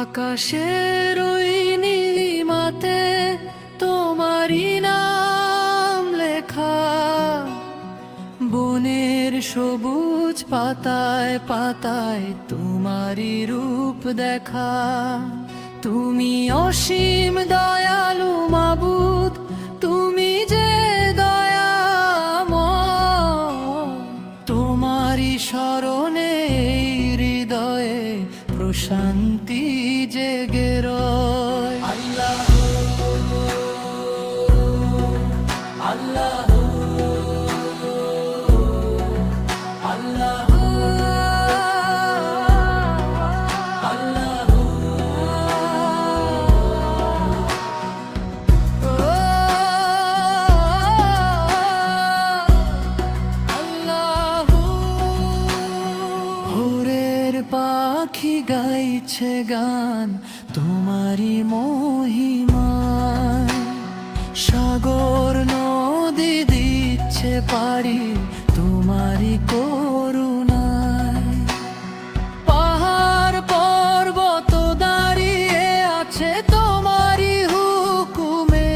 আকাশের ওই নীলিমাতে তোমারই নাম লেখা। বনের সবুজ পাতায় পাতায় তোমারই রূপ দেখা। তুমি অসীম দয়ালু মাবুদ প্রশান্তি জেগে পাখি গাইছে গান, তোমারই মহিমা। সাগর নদী দিচ্ছে পারি তোমারই করুণায় পাহাড় পর্বত দাঁড়িয়ে আছে তোমারই হুকুমে।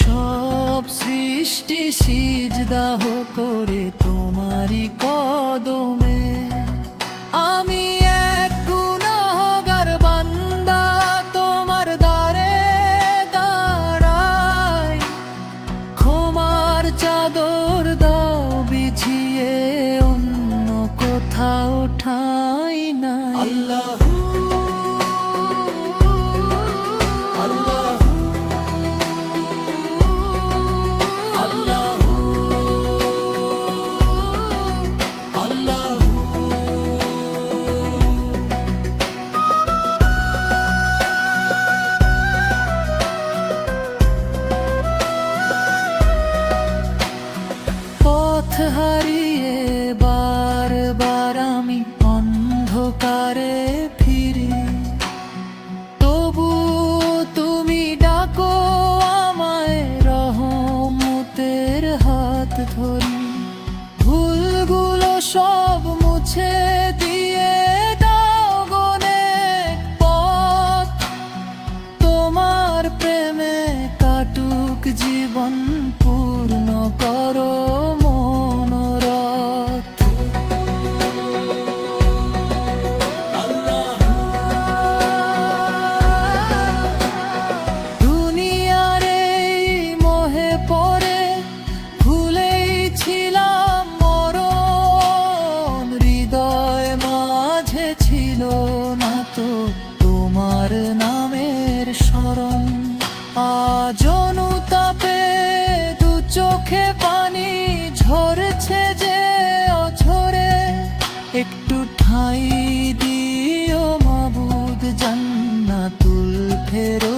সব সৃষ্টি সিজদাহ করে তোমারই কদমে চাদর দাও বিছিয়ে অন্য কোথাও ঠাই নাই। আল্লাহ হারিয়ে বারবার আমি অন্ধকারে ফিরি। তবু তুমি ডাকো আমায় রহমতের হাত ধরি। ভুলগুলো সব মুছে দিয়ে দাও পথ। তোমার প্রেমে কাটুক জীবন পূর্ণ করো। আজ অনুতাপে দু চোখে পানি ঝরছে যে একটু ঠাঁই দিও ফেরদৌসে